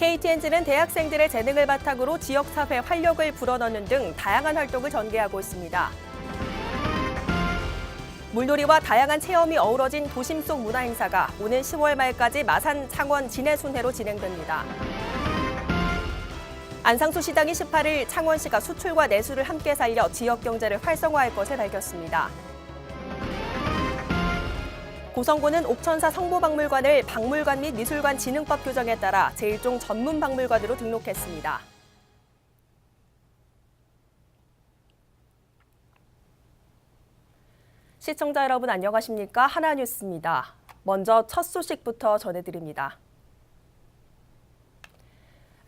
KTNG는 대학생들의 재능을 바탕으로 지역사회 활력을 불어넣는 등 다양한 활동을 전개하고 있습니다. 물놀이와 다양한 체험이 어우러진 도심 속 문화 행사가 오는 10월 말까지 마산 창원 진해 순회로 진행됩니다. 안상수 시장이 18일 창원시가 수출과 내수를 함께 살려 지역 경제를 활성화할 것을 밝혔습니다. 고성군은 옥천사 성모박물관을 박물관 및 미술관 진흥법 규정에 따라 제1종 전문 박물관으로 등록했습니다. 시청자 여러분 안녕하십니까? 하나뉴스입니다. 먼저 첫 소식부터 전해드립니다.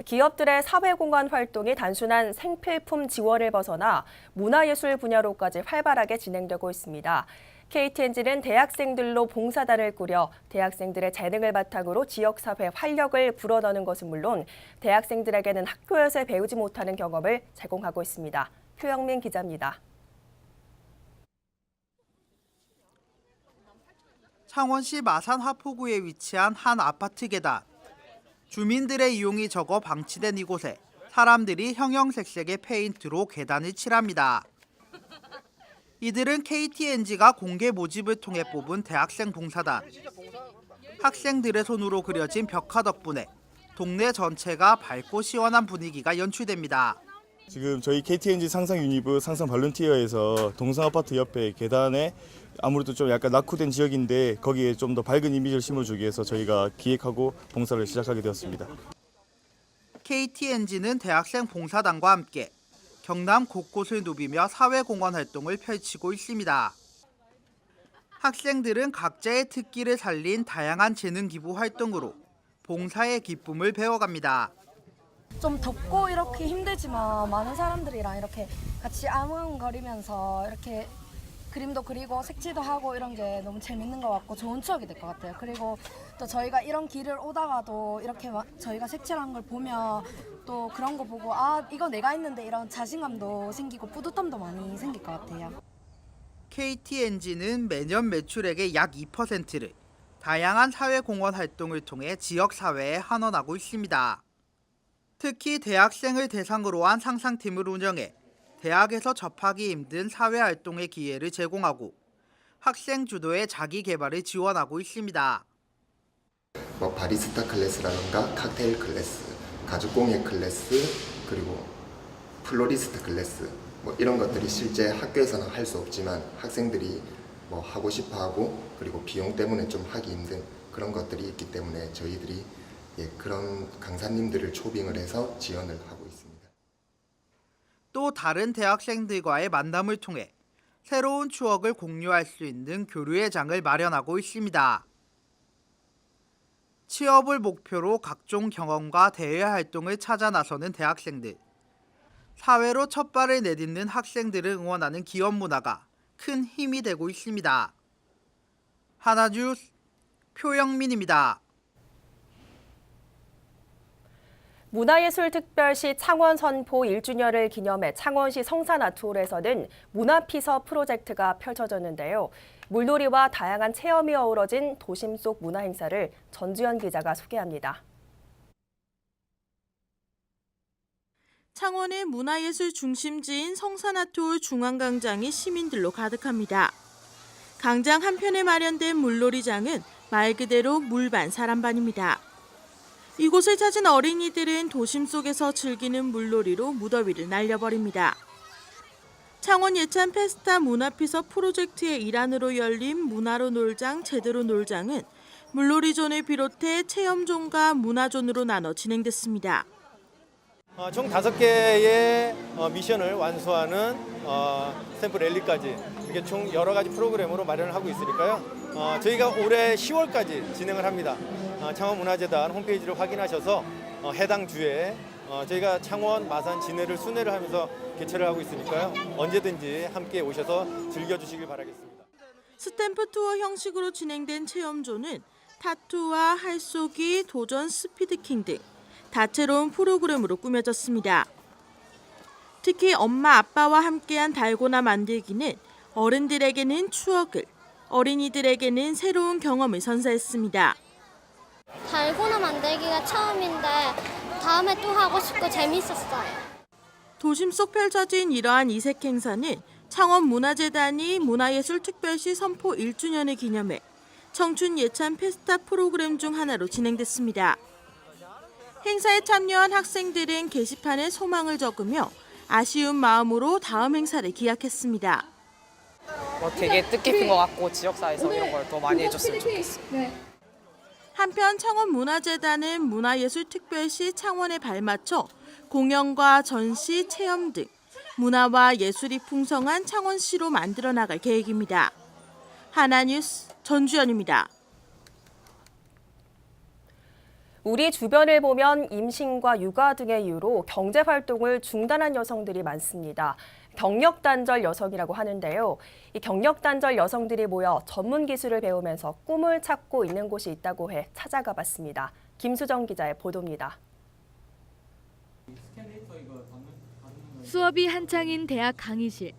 기업들의 사회공헌 활동이 단순한 생필품 지원을 벗어나 문화예술 분야로까지 활발하게 진행되고 있습니다. KTNG는 대학생들로 봉사단을 꾸려 대학생들의 재능을 바탕으로 지역사회 활력을 불어넣는 것은 물론 대학생들에게는 학교에서 배우지 못하는 경험을 제공하고 있습니다. 표영민 기자입니다. 창원시 마산 하포구에 위치한 한 아파트 계단. 주민들의 이용이 적어 방치된 이곳에 사람들이 형형색색의 페인트로 계단을 칠합니다. 이들은 KTNG가 공개 모집을 통해 뽑은 대학생 봉사단. 학생들의 손으로 그려진 벽화 덕분에 동네 전체가 밝고 시원한 분위기가 연출됩니다. 지금 저희 KTNG 상상 유니브 상상 발룬티어에서 동성 아파트 옆에 계단에 아무래도 좀 약간 낙후된 지역인데 거기에 좀 더 밝은 이미지를 심어주기 위해서 저희가 기획하고 봉사를 시작하게 되었습니다. KTNG는 대학생 봉사단과 함께 경남 곳곳을 누비며 사회공헌 활동을 펼치고 있습니다. 학생들은 각자의 특기를 살린 다양한 재능 기부 활동으로 봉사의 기쁨을 배워갑니다. 좀 덥고 이렇게 힘들지만 많은 사람들이랑 이렇게 같이 아웅거리면서 이렇게 그림도 그리고 색칠도 하고 이런 게 너무 재밌는 것 같고 좋은 추억이 될 것 같아요. 그리고 또 저희가 이런 길을 오다가도 이렇게 막 저희가 색칠한 걸 보면 또 그런 거 보고 아 이거 내가 했는데 이런 자신감도 생기고 뿌듯함도 많이 생길 것 같아요. KTNG는 매년 매출액의 약 2%를 다양한 사회공헌 활동을 통해 지역 사회에 환원하고 있습니다. 특히 대학생을 대상으로 한 상상팀을 운영해 대학에서 접하기 힘든 사회활동의 기회를 제공하고 학생 주도의 자기 개발을 지원하고 있습니다. 뭐 바리스타 클래스라든가 칵테일 클래스, 가죽공예 클래스, 그리고 플로리스트 클래스 뭐 이런 것들이 실제 학교에서는 할 수 없지만 학생들이 뭐 하고 싶어 하고 그리고 비용 때문에 좀 하기 힘든 그런 것들이 있기 때문에 저희들이 예, 그런 강사님들을 초빙을 해서 지원을 하고. 또 다른 대학생들과의 만남을 통해 새로운 추억을 공유할 수 있는 교류의 장을 마련하고 있습니다. 취업을 목표로 각종 경험과 대외 활동을 찾아 나서는 대학생들. 사회로 첫 발을 내딛는 학생들을 응원하는 기업 문화가 큰 힘이 되고 있습니다. 하나뉴스 표영민입니다. 문화예술특별시 창원 선포 1주년을 기념해 창원시 성산아트홀에서는 문화피서 프로젝트가 펼쳐졌는데요. 물놀이와 다양한 체험이 어우러진 도심 속 문화 행사를 전주현 기자가 소개합니다. 창원의 문화예술 중심지인 성산아트홀 중앙광장이 시민들로 가득합니다. 광장 한편에 마련된 물놀이장은 말 그대로 물반 사람반입니다. 이곳을 찾은 어린이들은 도심 속에서 즐기는 물놀이로 무더위를 날려버립니다. 창원 예찬 페스타 문화피서 프로젝트의 일환으로 열린 문화로 놀장 제대로 놀장은 물놀이존을 비롯해 체험존과 문화존으로 나눠 진행됐습니다. 어, 총 다섯 개의 어, 미션을 완수하는 어, 샘플 랠리까지 이렇게 총 여러 가지 프로그램으로 마련을 하고 있으니까요. 어, 저희가 올해 10월까지 진행을 합니다. 어, 창원문화재단 홈페이지를 확인하셔서 어, 해당 주에 어, 저희가 창원, 마산, 진해를 순회를 하면서 개최를 하고 있으니까요. 언제든지 함께 오셔서 즐겨주시길 바라겠습니다. 스탬프 투어 형식으로 진행된 체험존은 타투와 할쏘기, 도전 스피드킹 등 다채로운 프로그램으로 꾸며졌습니다. 특히 엄마 아빠와 함께한 달고나 만들기는 어른들에게는 추억을, 어린이들에게는 새로운 경험을 선사했습니다. 달고나 만들기가 처음인데 다음에 또 하고 싶고 재밌었어요. 도심 속 펼쳐진 이러한 이색 행사는 창원문화재단이 문화예술특별시 선포 1주년을 기념해 청춘 예찬 페스타 프로그램 중 하나로 진행됐습니다. 행사에 참여한 학생들은 게시판에 소망을 적으며 아쉬운 마음으로 다음 행사를 기약했습니다. 뭐 되게 뜻깊은 것 같고 지역사회에서 이런 걸 더 많이 해줬으면 좋겠어. 한편 창원문화재단은 문화예술특별시 창원에 발맞춰 공연과 전시, 체험 등 문화와 예술이 풍성한 창원시로 만들어 나갈 계획입니다. 하나뉴스 전주연입니다. 우리 주변을 보면 임신과 육아 등의 이유로 경제 활동을 중단한 여성들이 많습니다. 경력 단절 여성이라고 하는데요. 이 경력 단절 여성들이 모여 전문 기술을 배우면서 꿈을 찾고 있는 곳이 있다고 해 찾아가 봤습니다. 김수정 기자의 보도입니다. 수업이 한창인 대학 강의실.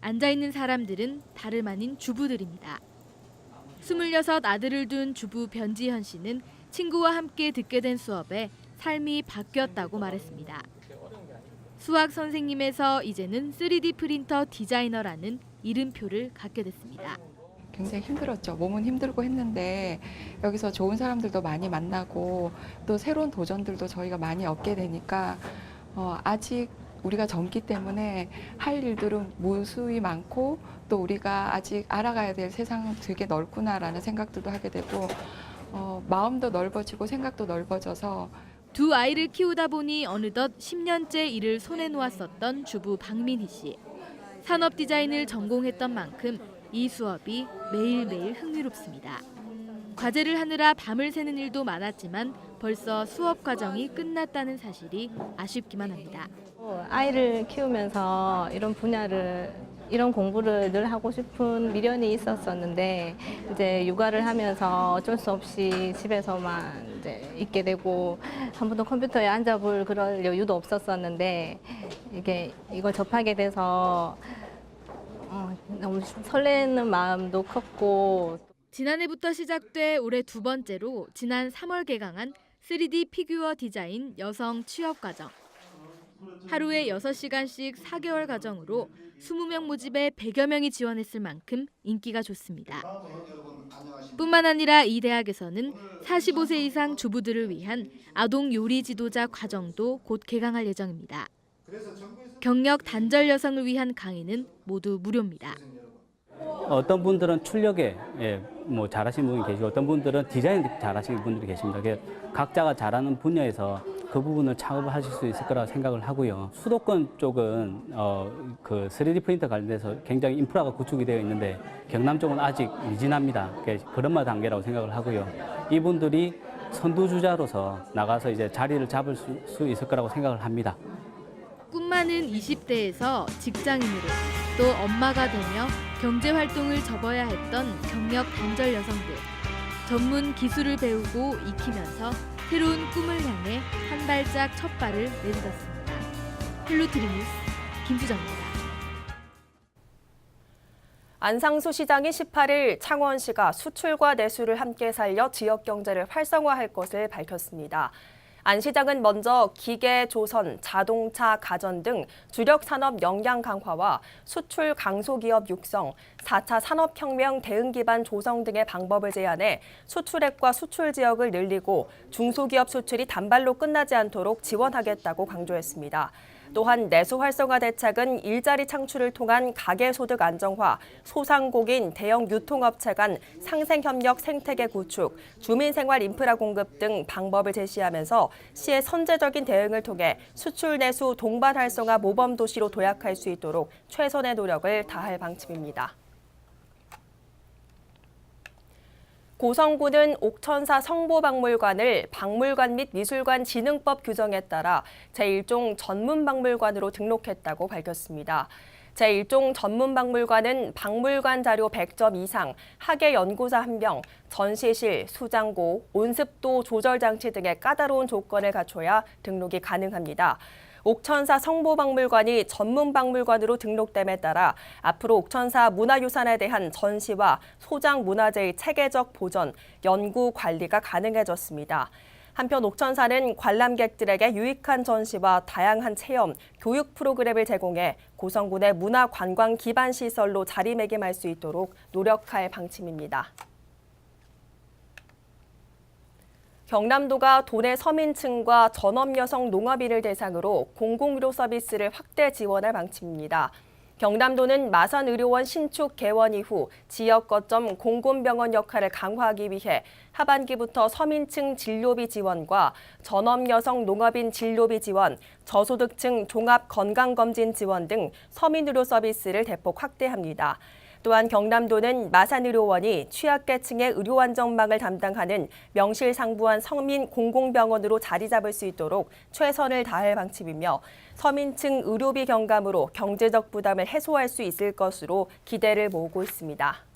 앉아 있는 사람들은 다름 아닌 주부들입니다. 26 아들을 둔 주부 변지현 씨는 친구와 함께 듣게 된 수업에 삶이 바뀌었다고 말했습니다. 수학 선생님에서 이제는 3D 프린터 디자이너라는 이름표를 갖게 됐습니다. 굉장히 힘들었죠. 몸은 힘들고 했는데 여기서 좋은 사람들도 많이 만나고 또 새로운 도전들도 저희가 많이 얻게 되니까 어, 아직 우리가 젊기 때문에 할 일들은 무수히 많고 또 우리가 아직 알아가야 될 세상은 되게 넓구나라는 생각들도 하게 되고 어, 마음도 넓어지고 생각도 넓어져서 두 아이를 키우다 보니 어느덧 10년째 일을 손에 놓았었던 주부 박민희 씨. 산업 디자인을 전공했던 만큼 이 수업이 매일매일 흥미롭습니다. 과제를 하느라 밤을 새는 일도 많았지만 벌써 수업 과정이 끝났다는 사실이 아쉽기만 합니다. 아이를 키우면서 이런 분야를 이런 공부를 늘 하고 싶은 미련이 있었었는데 이제 육아를 하면서 어쩔 수 없이 집에서만 이제 있게 되고 한 번도 컴퓨터에 앉아볼 그럴 여유도 없었었는데 이게 이걸 접하게 돼서 어, 너무 설레는 마음도 컸고 지난해부터 시작돼 올해 두 번째로 지난 3월 개강한 3D 피규어 디자인 여성 취업 과정. 하루에 6시간씩 4개월 과정으로 20명 모집에 100여 명이 지원했을 만큼 인기가 좋습니다. 뿐만 아니라 이 대학에서는 45세 이상 주부들을 위한 아동 요리 지도자 과정도 곧 개강할 예정입니다. 경력 단절 여성을 위한 강의는 모두 무료입니다. 어떤 분들은 출력에 예, 뭐 잘하시는 분이 계시고 어떤 분들은 디자인 잘하시는 분들이 계십니다. 각자가 잘하는 분야에서 그 부분을 창업을 하실 수 있을 거라 생각을 하고요. 수도권 쪽은 어, 그 3D 프린터 관련돼서 굉장히 인프라가 구축이 되어 있는데 경남 쪽은 아직 미진합니다. 그래서 그런 단계라고 생각을 하고요. 이분들이 선두주자로서 나가서 이제 자리를 잡을 수, 수 있을 거라고 생각을 합니다. 꿈 많은 20대에서 직장인으로 또 엄마가 되며 경제 활동을 접어야 했던 경력 단절 여성들. 전문 기술을 배우고 익히면서 새로운 꿈을 향해 한 발짝 첫 발을 내딛었습니다. 헬로트리 뉴스 김수정입니다. 안상수 시장이 18일 창원시가 수출과 내수를 함께 살려 지역 경제를 활성화할 것을 밝혔습니다. 안 시장은 먼저 기계, 조선, 자동차, 가전 등 주력 산업 역량 강화와 수출 강소 기업 육성, 4차 산업혁명 대응 기반 조성 등의 방법을 제안해 수출액과 수출 지역을 늘리고 중소기업 수출이 단발로 끝나지 않도록 지원하겠다고 강조했습니다. 또한 내수 활성화 대책은 일자리 창출을 통한 가계 소득 안정화, 소상공인, 대형 유통업체 간 상생 협력 생태계 구축, 주민 생활 인프라 공급 등 방법을 제시하면서 시의 선제적인 대응을 통해 수출 내수 동반 활성화 모범 도시로 도약할 수 있도록 최선의 노력을 다할 방침입니다. 고성군은 옥천사 성보박물관을 박물관 및 미술관 진흥법 규정에 따라 제1종 전문박물관으로 등록했다고 밝혔습니다. 제1종 전문박물관은 박물관 자료 100점 이상, 학예 연구사 1명, 전시실, 수장고, 온습도 조절 장치 등의 까다로운 조건을 갖춰야 등록이 가능합니다. 옥천사 성보박물관이 전문박물관으로 등록됨에 따라 앞으로 옥천사 문화유산에 대한 전시와 소장 문화재의 체계적 보전, 연구 관리가 가능해졌습니다. 한편 옥천사는 관람객들에게 유익한 전시와 다양한 체험, 교육 프로그램을 제공해 고성군의 문화 관광 기반 시설로 자리매김할 수 있도록 노력할 방침입니다. 경남도가 도내 서민층과 전업 여성 농업인을 대상으로 공공의료 서비스를 확대 지원할 방침입니다. 경남도는 마산의료원 신축 개원 이후 지역 거점 공공병원 역할을 강화하기 위해 하반기부터 서민층 진료비 지원과 전업 여성 농업인 진료비 지원, 저소득층 종합 건강검진 지원 등 서민의료 서비스를 대폭 확대합니다. 또한 경남도는 마산의료원이 취약계층의 의료 안정망을 담당하는 명실상부한 서민 공공병원으로 자리 잡을 수 있도록 최선을 다할 방침이며 서민층 의료비 경감으로 경제적 부담을 해소할 수 있을 것으로 기대를 모으고 있습니다.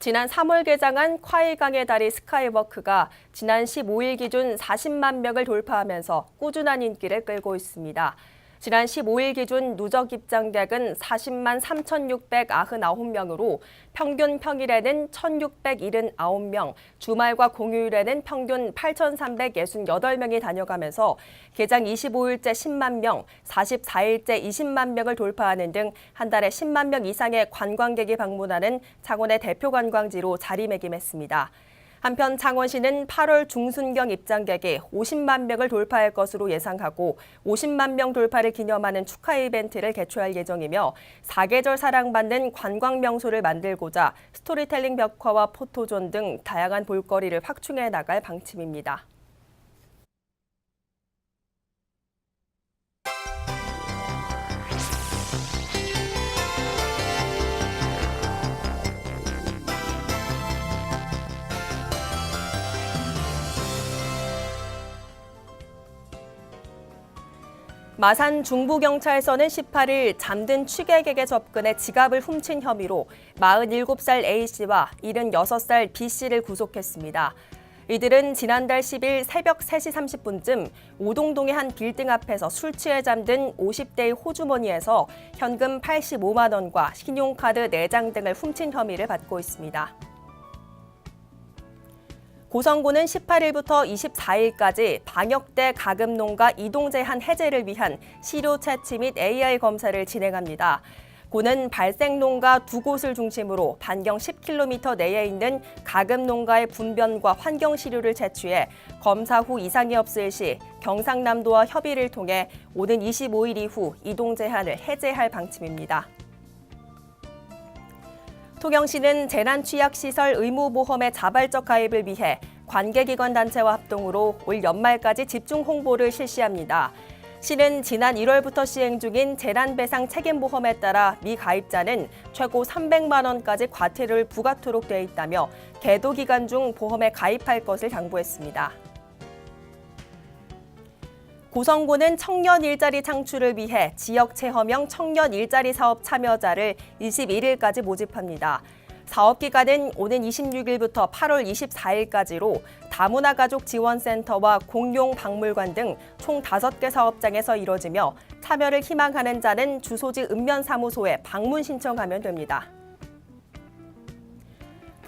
지난 3월 개장한 콰이강의 다리 스카이워크가 지난 15일 기준 40만 명을 돌파하면서 꾸준한 인기를 끌고 있습니다. 지난 15일 기준 누적 입장객은 40만 3,699명으로 평균 평일에는 1,679명, 주말과 공휴일에는 평균 8,368명이 다녀가면서 개장 25일째 10만 명, 44일째 20만 명을 돌파하는 등 한 달에 10만 명 이상의 관광객이 방문하는 창원의 대표 관광지로 자리매김했습니다. 한편 창원시는 8월 중순경 입장객이 50만 명을 돌파할 것으로 예상하고 50만 명 돌파를 기념하는 축하 이벤트를 개최할 예정이며 사계절 사랑받는 관광 명소를 만들고자 스토리텔링 벽화와 포토존 등 다양한 볼거리를 확충해 나갈 방침입니다. 마산 중부경찰서는 18일 잠든 취객에게 접근해 지갑을 훔친 혐의로 47살 A씨와 76살 B씨를 구속했습니다. 이들은 지난달 10일 새벽 3시 30분쯤 오동동의 한 빌딩 앞에서 술 취해 잠든 50대의 호주머니에서 현금 85만 원과 신용카드 4장 등을 훔친 혐의를 받고 있습니다. 고성군은 18일부터 24일까지 방역대 가금농가 이동 제한 해제를 위한 시료 채취 및 AI 검사를 진행합니다. 고는 발생 농가 두 곳을 중심으로 반경 10km 내에 있는 가금 농가의 분변과 환경 시료를 채취해 검사 후 이상이 없을 시 경상남도와 협의를 통해 오는 25일 이후 이동 제한을 해제할 방침입니다. 토경시는 재난취약시설 의무보험의 자발적 가입을 위해 관계기관 단체와 합동으로 올 연말까지 집중 홍보를 실시합니다. 시는 지난 1월부터 시행 중인 재난배상 책임보험에 따라 미가입자는 최고 300만 원까지 과태료를 부과토록 돼 있다며 계도 기간 중 보험에 가입할 것을 당부했습니다. 고성군은 청년 일자리 창출을 위해 지역 체험형 청년 일자리 사업 참여자를 21일까지 모집합니다. 사업 기간은 오는 26일부터 8월 24일까지로 다문화 가족 지원센터와 공용 박물관 등 총 5개 사업장에서 이뤄지며 참여를 희망하는 자는 주소지 읍면사무소에 방문 신청하면 됩니다.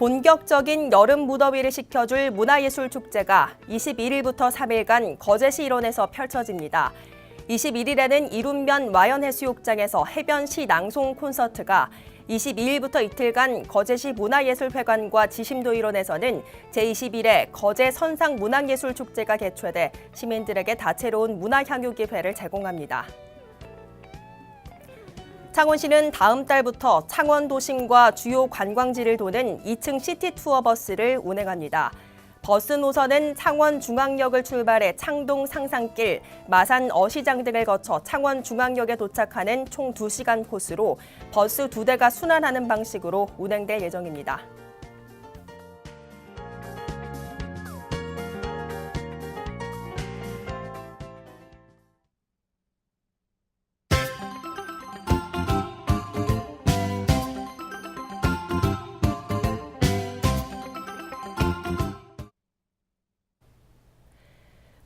본격적인 여름 무더위를 식혀줄 문화예술축제가 21일부터 3일간 거제시 일원에서 펼쳐집니다. 21일에는 이룬면 와연해수욕장에서 해변시 낭송 콘서트가 22일부터 이틀간 거제시 문화예술회관과 지심도 일원에서는 제21회 거제 선상 문화예술축제가 개최돼 시민들에게 다채로운 문화향유 기회를 제공합니다. 창원시는 다음 달부터 창원 도심과 주요 관광지를 도는 2층 시티 투어 버스를 운행합니다. 버스 노선은 창원 중앙역을 출발해 창동 상산길, 마산 어시장 등을 거쳐 창원 중앙역에 도착하는 총 2시간 코스로 버스 두 대가 순환하는 방식으로 운행될 예정입니다.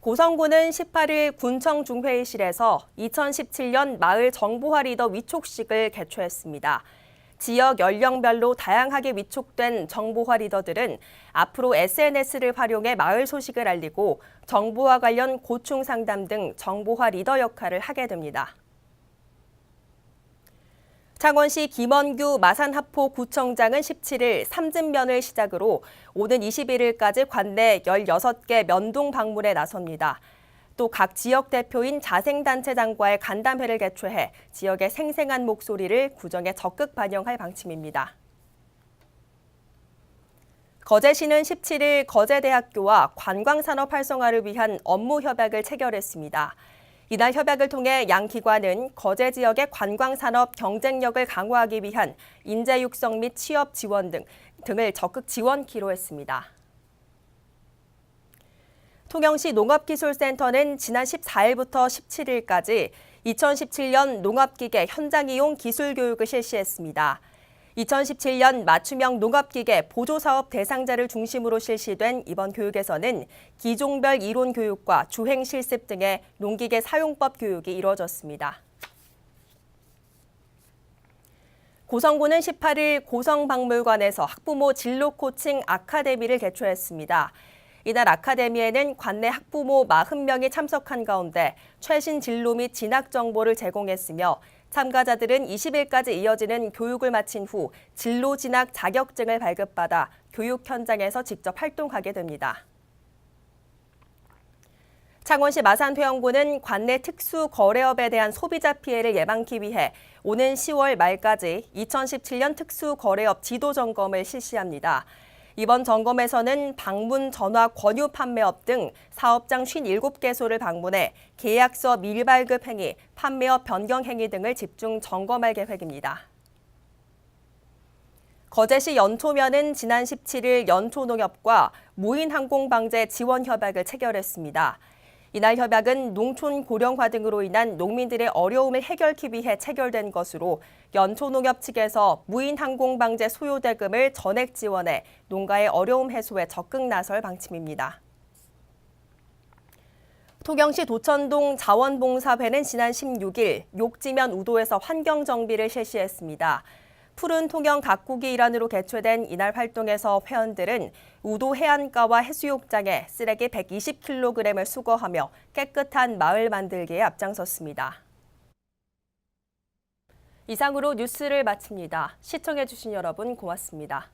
고성군은 18일 군청 중회의실에서 2017년 마을 정보화 리더 위촉식을 개최했습니다. 지역 연령별로 다양하게 위촉된 정보화 리더들은 앞으로 SNS를 활용해 마을 소식을 알리고 정보와 관련 고충 상담 등 정보화 리더 역할을 하게 됩니다. 창원시 김원규 마산하포 구청장은 17일 삼진면을 시작으로 오는 21일까지 관내 16개 면동 방문에 나섭니다. 또 각 지역 대표인 자생단체장과의 간담회를 개최해 지역의 생생한 목소리를 구정에 적극 반영할 방침입니다. 거제시는 17일 거제대학교와 관광산업 활성화를 위한 업무 협약을 체결했습니다. 이날 협약을 통해 양 기관은 거제 지역의 관광산업 경쟁력을 강화하기 위한 인재 육성 및 취업 지원 등 등을 적극 지원키로 했습니다. 통영시 농업기술센터는 지난 14일부터 17일까지 2017년 농업기계 현장 이용 기술 교육을 실시했습니다. 2017년 맞춤형 농업기계 보조사업 대상자를 중심으로 실시된 이번 교육에서는 기종별 이론 교육과 주행 실습 등의 농기계 사용법 교육이 이루어졌습니다. 고성군은 18일 고성박물관에서 학부모 진로 코칭 아카데미를 개최했습니다. 이날 아카데미에는 관내 학부모 40명이 참석한 가운데 최신 진로 및 진학 정보를 제공했으며 참가자들은 20일까지 이어지는 교육을 마친 후 진로 진학 자격증을 발급받아 교육 현장에서 직접 활동하게 됩니다. 창원시 마산회원군은 관내 특수 거래업에 대한 소비자 피해를 예방하기 위해 오는 10월 말까지 2017년 특수 거래업 지도 점검을 실시합니다. 이번 점검에서는 방문 전화 권유 판매업 등 사업장 57개소를 방문해 계약서 밀발급 행위, 판매업 변경 행위 등을 집중 점검할 계획입니다. 거제시 연초면은 지난 17일 연초농협과 무인항공방제 지원 협약을 체결했습니다. 이날 협약은 농촌 고령화 등으로 인한 농민들의 어려움을 해결하기 위해 체결된 것으로 연초농협 측에서 무인 항공방제 소요 대금을 전액 지원해 농가의 어려움 해소에 적극 나설 방침입니다. 통영시 도천동 자원봉사회는 지난 16일 욕지면 우도에서 환경정비를 실시했습니다. 푸른 통영 가꾸기 일환으로 개최된 이날 활동에서 회원들은 우도 해안가와 해수욕장에 쓰레기 120kg을 수거하며 깨끗한 마을 만들기에 앞장섰습니다. 이상으로 뉴스를 마칩니다. 시청해주신 여러분 고맙습니다.